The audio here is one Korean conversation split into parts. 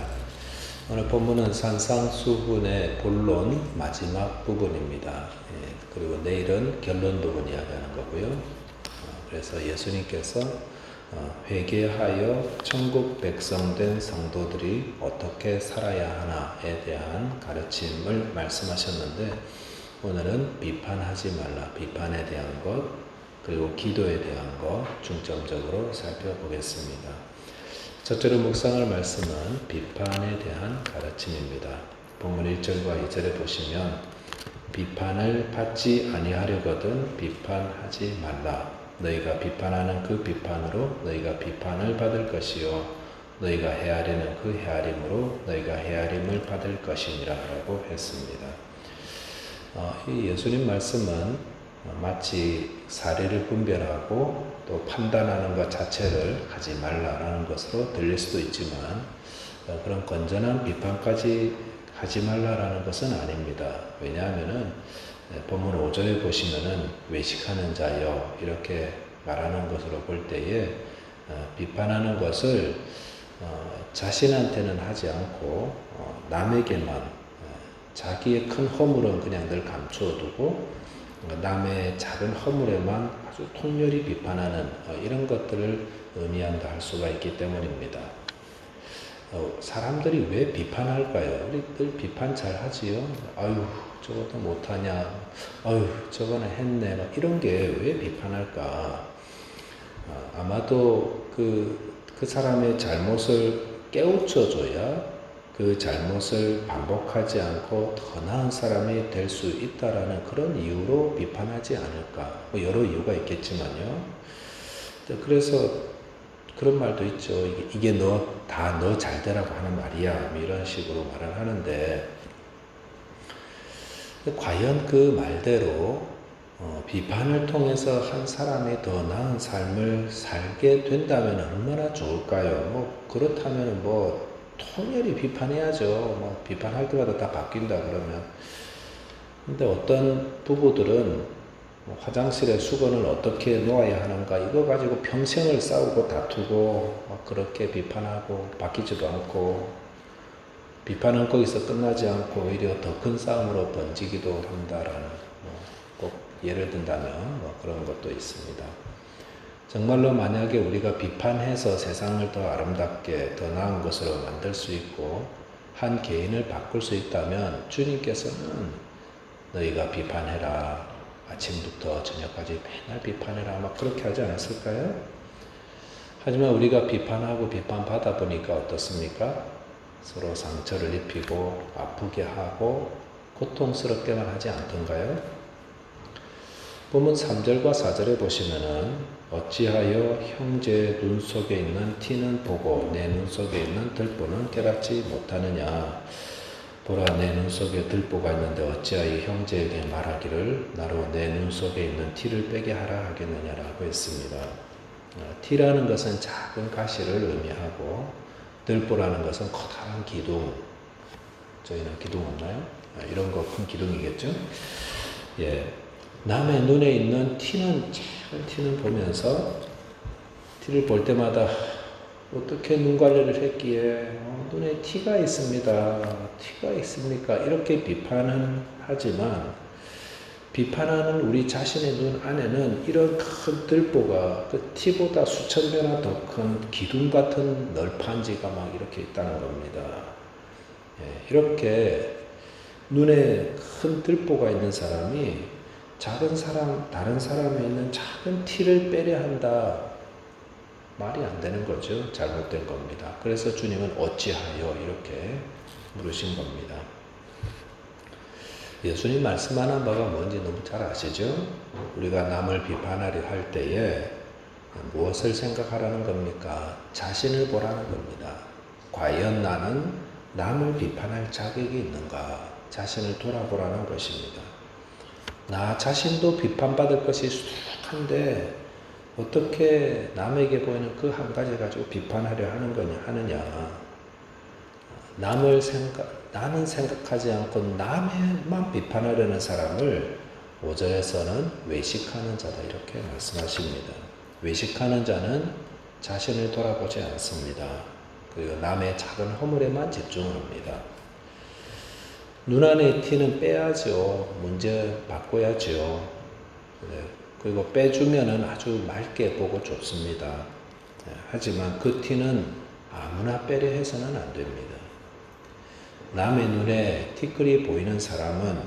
반갑습니다. 오늘 본문은 산상수훈의 본론 마지막 부분입니다. 예, 그리고 내일은 결론 부분 이야기하는 거고요. 어, 그래서 예수님께서 어, 회개하여 천국 백성된 성도들이 어떻게 살아야 하나에 대한 가르침을 말씀하셨는데 오늘은 비판하지 말라, 비판에 대한 것, 그리고 기도에 대한 것 중점적으로 살펴보겠습니다. 첫째로 묵상할 말씀은 비판에 대한 가르침입니다. 본문 1절과 2절에 보시면 비판을 받지 아니하려거든 비판하지 말라. 너희가 비판하는 그 비판으로 너희가 비판을 받을 것이요 너희가 헤아리는 그 헤아림으로 너희가 헤아림을 받을 것이니라라고 했습니다. 어, 이 예수님 말씀은 마치 사례를 분별하고 또 판단하는 것 자체를 하지 말라라는 것으로 들릴 수도 있지만 어, 그런 건전한 비판까지 하지 말라라는 것은 아닙니다. 왜냐하면은 네, 본문 5절에 보시면은 외식하는 자여 이렇게 말하는 것으로 볼 때에 어, 비판하는 것을 어, 자신한테는 하지 않고 어, 남에게만 어, 자기의 큰 허물은 그냥 늘 감추어두고 어, 남의 작은 허물에만 아주 통렬히 비판하는 어, 이런 것들을 의미한다 할 수가 있기 때문입니다. 어, 사람들이 왜 비판할까요? 우리 늘 비판 잘 하지요. 아유, 저것도 못하냐. 아유, 저거는 했네. 막 이런 게 왜 비판할까? 어, 아마도 그, 그 사람의 잘못을 깨우쳐줘야 그 잘못을 반복하지 않고 더 나은 사람이 될 수 있다라는 그런 이유로 비판하지 않을까. 뭐 여러 이유가 있겠지만요. 그래서 그런 말도 있죠. 이게, 너, 다 너 잘 되라고 하는 말이야. 뭐 이런 식으로 말을 하는데, 과연 그 말대로 어, 비판을 통해서 한 사람이 더 나은 삶을 살게 된다면 얼마나 좋을까요? 뭐, 그렇다면 뭐, 통렬히 비판해야죠. 뭐, 비판할 때마다 다 바뀐다 그러면. 근데 어떤 부부들은 뭐 화장실에 수건을 어떻게 놓아야 하는가 이거 가지고 평생을 싸우고 다투고 막 그렇게 비판하고 바뀌지도 않고 비판은 거기서 끝나지 않고 오히려 더 큰 싸움으로 번지기도 한다라는 뭐 꼭 예를 든다면 뭐 그런 것도 있습니다. 정말로 만약에 우리가 비판해서 세상을 더 아름답게 더 나은 것으로 만들 수 있고 한 개인을 바꿀 수 있다면 주님께서는 너희가 비판해라 아침부터 저녁까지 맨날 비판해라 막 그렇게 하지 않았을까요? 하지만 우리가 비판하고 비판받아 보니까 어떻습니까? 서로 상처를 입히고 아프게 하고 고통스럽게만 하지 않던가요? 본문 3절과 4절에 보시면은 어찌하여 형제 눈 속에 있는 티는 보고 내 눈 속에 있는 들보는 깨닫지 못하느냐 보라 내 눈 속에 들보가 있는데 어찌하여 형제에게 말하기를 나로 내 눈 속에 있는 티를 빼게 하라 하겠느냐라고 했습니다. 어, 티라는 것은 작은 가시를 의미하고 들보라는 것은 커다란 기둥. 저희는 기둥 없나요? 아, 이런 거 큰 기둥이겠죠? 예. 남의 눈에 있는 티는 작은 티는 보면서 티를 볼 때마다 어떻게 눈 관리를 했기에 어, 눈에 티가 있습니다. 티가 있습니까? 이렇게 비판은 하지만 비판하는 우리 자신의 눈 안에는 이런 큰 들보가 그 티보다 수천 배나 더 큰 기둥 같은 널판지가 막 이렇게 있다는 겁니다. 예, 이렇게 눈에 큰 들보가 있는 사람이 작은 사람, 다른 사람에 있는 작은 티를 빼려 한다. 말이 안 되는 거죠. 잘못된 겁니다. 그래서 주님은 어찌하여 이렇게 물으신 겁니다. 예수님 말씀하는 바가 뭔지 너무 잘 아시죠? 우리가 남을 비판하려 할 때에 무엇을 생각하라는 겁니까? 자신을 보라는 겁니다. 과연 나는 남을 비판할 자격이 있는가? 자신을 돌아보라는 것입니다. 나 자신도 비판받을 것이 수두룩한데 어떻게 남에게 보이는 그 한 가지 가지고 비판하려 하는 거냐 하느냐 남을 생각 나는 생각하지 않고 남의만 비판하려는 사람을 5절에서는 외식하는 자다 이렇게 말씀하십니다. 외식하는 자는 자신을 돌아보지 않습니다. 그리고 남의 작은 허물에만 집중을 합니다. 눈 안에 티는 빼야죠. 문제 바꿔야죠. 네. 그리고 빼주면은 아주 맑게 보고 좋습니다. 네. 하지만 그 티는 아무나 빼려 해서는 안 됩니다. 남의 눈에 티끌이 보이는 사람은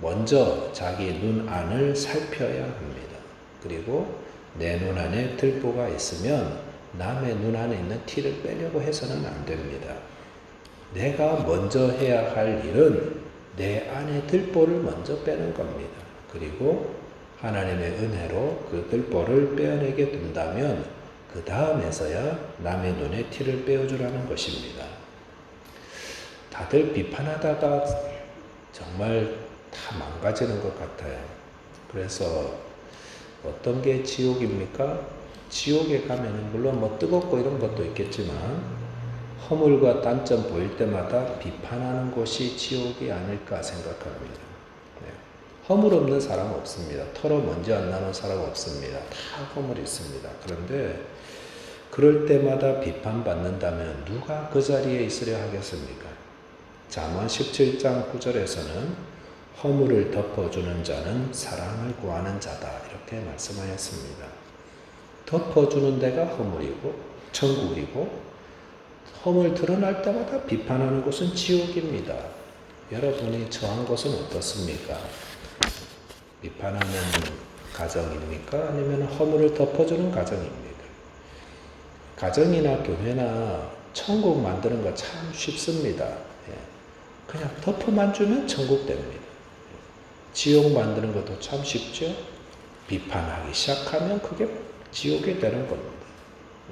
먼저 자기 눈 안을 살펴야 합니다. 그리고 내 눈 안에 들보가 있으면 남의 눈 안에 있는 티를 빼려고 해서는 안 됩니다. 내가 먼저 해야 할 일은 내 안에 들보를 먼저 빼는 겁니다. 그리고 하나님의 은혜로 그 들보를 빼어내게 된다면 그 다음에서야 남의 눈에 티를 빼어주라는 것입니다. 다들 비판하다가 정말 다 망가지는 것 같아요. 그래서 어떤 게 지옥입니까? 지옥에 가면은 물론 뭐 뜨겁고 이런 것도 있겠지만 허물과 단점 보일 때마다 비판하는 곳이 지옥이 아닐까 생각합니다. 네. 허물 없는 사람 없습니다. 털어 먼지 안 나는 사람 없습니다. 다 허물이 있습니다. 그런데 그럴 때마다 비판받는다면 누가 그 자리에 있으려 하겠습니까? 잠언 17장 9절에서는 허물을 덮어주는 자는 사랑을 구하는 자다. 이렇게 말씀하였습니다. 덮어주는 데가 허물이고, 천국이고, 허물 드러날 때마다 비판하는 곳은 지옥입니다. 여러분이 처한 곳은 어떻습니까? 비판하는 가정입니까? 아니면 허물을 덮어주는 가정입니까? 가정이나 교회나 천국 만드는 거 참 쉽습니다. 예. 그냥 덮어만 주면 천국 됩니다. 지옥 만드는 것도 참 쉽죠? 비판하기 시작하면 그게 지옥이 되는 겁니다.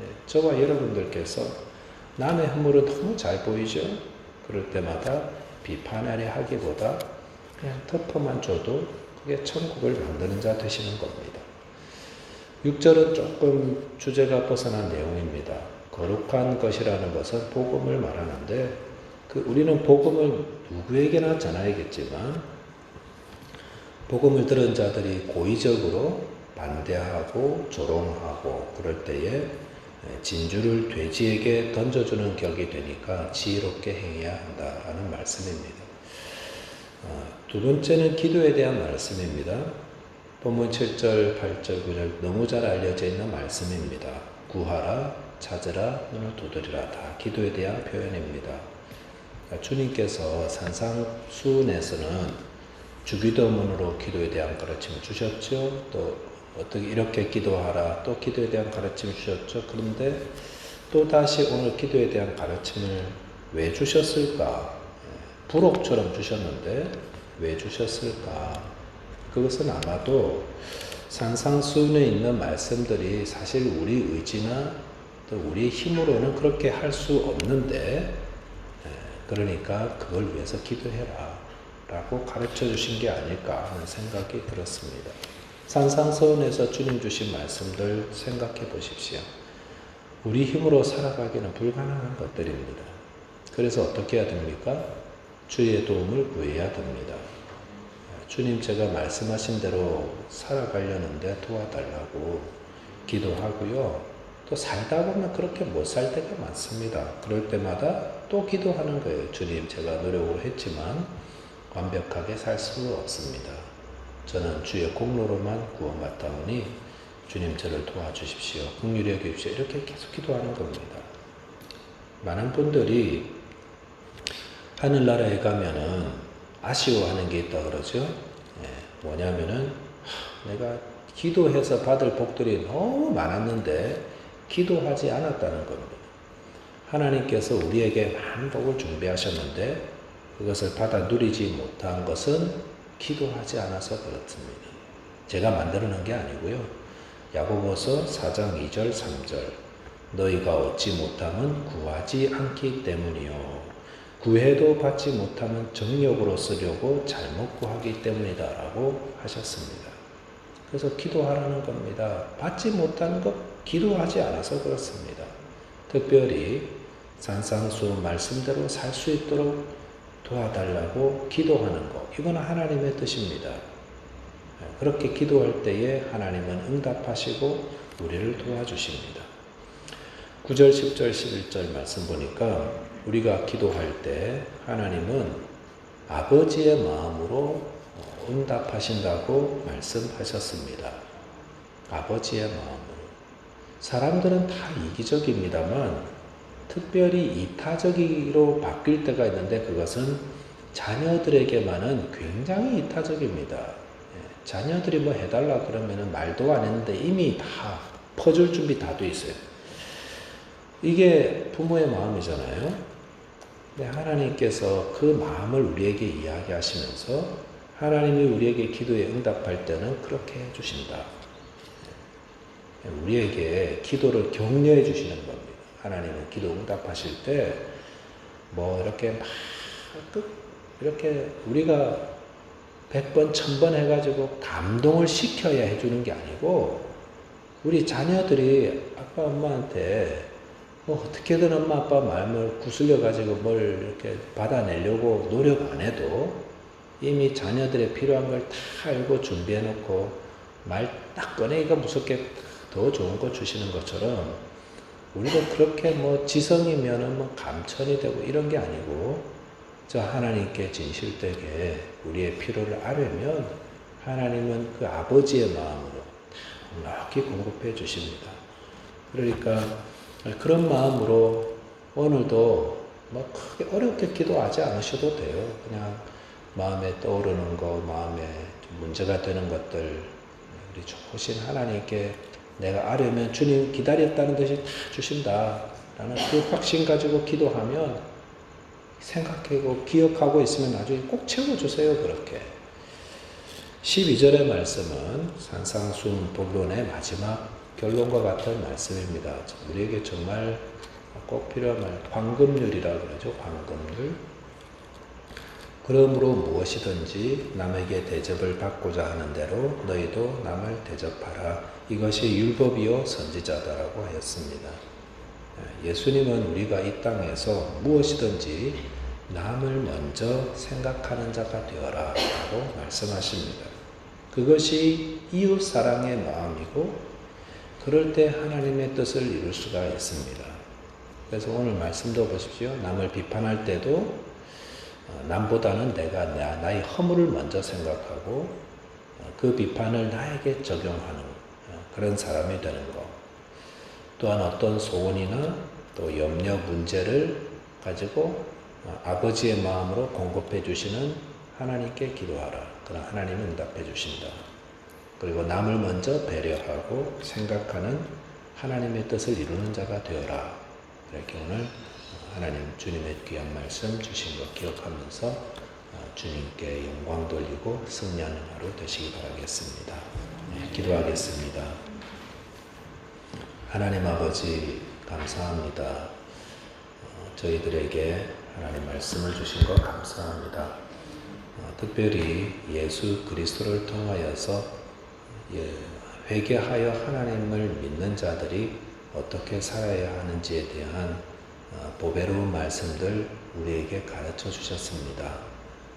예, 저와 여러분들께서 남의 허물은 너무 잘 보이죠? 그럴 때마다 비판하려 하기보다 그냥 덮어만 줘도 그게 천국을 만드는 자 되시는 겁니다. 6절은 조금 주제가 벗어난 내용입니다. 거룩한 것이라는 것은 복음을 말하는데 그 우리는 복음을 누구에게나 전하야겠지만 복음을 들은 자들이 고의적으로 반대하고 조롱하고 그럴 때에 진주를 돼지에게 던져주는 격이 되니까 지혜롭게 행해야 한다라는 말씀입니다. 어, 두 번째는 기도에 대한 말씀입니다. 본문 7절, 8절, 9절 너무 잘 알려져 있는 말씀입니다. 구하라, 찾으라, 눈을 두드리라 다 기도에 대한 표현입니다. 주님께서 산상수훈에서는 주기도문으로 기도에 대한 가르침을 주셨죠. 또 어떻게 이렇게 기도하라 또 기도에 대한 가르침을 주셨죠. 그런데 또 다시 오늘 기도에 대한 가르침을 왜 주셨을까? 부록처럼 주셨는데 왜 주셨을까? 그것은 아마도 산상수훈에 있는 말씀들이 사실 우리 의지나 또 우리 힘으로는 그렇게 할 수 없는데 그러니까 그걸 위해서 기도해라. 라고 가르쳐 주신 게 아닐까 하는 생각이 들었습니다. 산상서원에서 주님 주신 말씀들 생각해 보십시오. 우리 힘으로 살아가기는 불가능한 것들입니다. 그래서 어떻게 해야 됩니까? 주의 도움을 구해야 됩니다. 주님 제가 말씀하신 대로 살아가려는데 도와달라고 기도하고요. 또 살다 보면 그렇게 못 살 때가 많습니다. 그럴 때마다 또 기도하는 거예요. 주님 제가 노력을 했지만 완벽하게 살 수 없습니다. 저는 주의 공로로만 구원받다오니 주님 저를 도와주십시오. 긍휼히 여기십시오. 이렇게 계속 기도하는 겁니다. 많은 분들이 하늘나라에 가면은 아쉬워하는 게 있다 그러죠. 예, 뭐냐면은 내가 기도해서 받을 복들이 너무 많았는데 기도하지 않았다는 겁니다. 하나님께서 우리에게 많은 복을 준비하셨는데 그것을 받아 누리지 못한 것은 기도하지 않아서 그렇습니다. 제가 만들어 놓은 게 아니고요. 야고보서 4장 2절 3절 너희가 얻지 못하면 구하지 않기 때문이요. 구해도 받지 못하면 정력으로 쓰려고 잘못 구하기 때문이다라고 하셨습니다. 그래서 기도하라는 겁니다. 받지 못하는 것 기도하지 않아서 그렇습니다. 특별히 산상수 말씀대로 살 수 있도록 도와달라고 기도하는 것. 이건 하나님의 뜻입니다. 그렇게 기도할 때에 하나님은 응답하시고 우리를 도와주십니다. 9절, 10절, 11절 말씀 보니까 우리가 기도할 때 하나님은 아버지의 마음으로 응답하신다고 말씀하셨습니다. 아버지의 마음으로. 사람들은 다 이기적입니다만 특별히 이타적으로 바뀔 때가 있는데 그것은 자녀들에게만은 굉장히 이타적입니다. 예, 자녀들이 뭐 해달라 그러면은 말도 안 했는데 이미 다 퍼줄 준비 다 돼 있어요. 이게 부모의 마음이잖아요. 근데 하나님께서 그 마음을 우리에게 이야기하시면서 하나님이 우리에게 기도에 응답할 때는 그렇게 해주신다. 우리에게 기도를 격려해 주시는 겁니다. 하나님은 기도 응답하실 때 뭐 이렇게 막 끝, 이렇게 우리가 백 번, 천번 해가지고 감동을 시켜야 해주는 게 아니고 우리 자녀들이 아빠, 엄마한테 뭐 어떻게든 엄마, 아빠 마음을 구슬려 가지고 뭘 이렇게 받아내려고 노력 안 해도 이미 자녀들의 필요한 걸 다 알고 준비해 놓고 말 딱 꺼내기가 무섭게 더 좋은 거 주시는 것처럼 우리도 그렇게 뭐 지성이면은 뭐 감천이 되고 이런 게 아니고 저 하나님께 진실되게 우리의 필요를 알으면 하나님은 그 아버지의 마음으로 넉넉히 공급해 주십니다. 그러니까 그런 마음으로 오늘도 뭐 크게 어렵게 기도하지 않으셔도 돼요. 그냥 마음에 떠오르는 거, 마음에 좀 문제가 되는 것들 우리 좋으신 하나님께 내가 아려면 주님 기다렸다는 듯이 다 주신다. 라는 그 확신 가지고 기도하면 생각하고 기억하고 있으면 나중에 꼭 채워주세요. 그렇게. 12절의 말씀은 산상순 본론의 마지막 결론과 같은 말씀입니다. 우리에게 정말 꼭 필요한 말, 황금률이라 그러죠. 황금률. 그러므로 무엇이든지 남에게 대접을 받고자 하는 대로 너희도 남을 대접하라. 이것이 율법이요 선지자다라고 하였습니다. 예수님은 우리가 이 땅에서 무엇이든지 남을 먼저 생각하는 자가 되어라 라고 말씀하십니다. 그것이 이웃 사랑의 마음이고 그럴 때 하나님의 뜻을 이룰 수가 있습니다. 그래서 오늘 말씀도 보십시오. 남을 비판할 때도 어, 남보다는 내가 나의 허물을 먼저 생각하고 어, 그 비판을 나에게 적용하는 어, 그런 사람이 되는 것. 또한 어떤 소원이나 또 염려 문제를 가지고 아버지의 마음으로 공급해 주시는 하나님께 기도하라. 그럼 하나님은 응답해 주신다. 그리고 남을 먼저 배려하고 생각하는 하나님의 뜻을 이루는 자가 되어라. 이렇게 오늘 하나님 주님의 귀한 말씀 주신 것 기억하면서 어, 주님께 영광 돌리고 승리하는 하루 되시기 바라겠습니다. 네, 기도하겠습니다. 하나님 아버지 감사합니다. 어, 저희들에게 하나님 말씀을 주신 것 감사합니다. 어, 특별히 예수 그리스도를 통하여서 예, 회개하여 하나님을 믿는 자들이 어떻게 살아야 하는지에 대한 어, 보배로운 말씀들 우리에게 가르쳐 주셨습니다.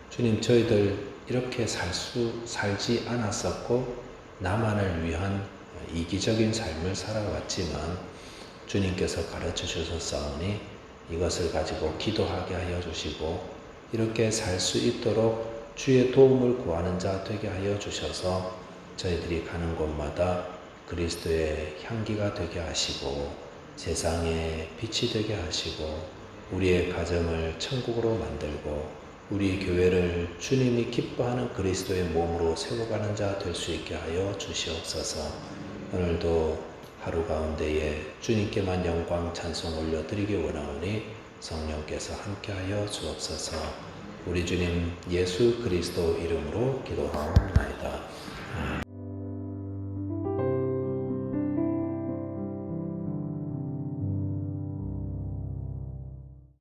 주님, 저희들 이렇게 살 수, 살지 않았었고, 나만을 위한 이기적인 삶을 살아왔지만, 주님께서 가르쳐 주셨사오니 이것을 가지고 기도하게 하여 주시고, 이렇게 살 수 있도록 주의 도움을 구하는 자 되게 하여 주셔서 저희들이 가는 곳마다 그리스도의 향기가 되게 하시고, 세상에 빛이 되게 하시고 우리의 가정을 천국으로 만들고 우리 교회를 주님이 기뻐하는 그리스도의 몸으로 세워가는 자 될 수 있게 하여 주시옵소서. 오늘도 하루 가운데에 주님께만 영광 찬송 올려드리기 원하오니 성령께서 함께하여 주옵소서. 우리 주님 예수 그리스도 이름으로 기도하옵나이다.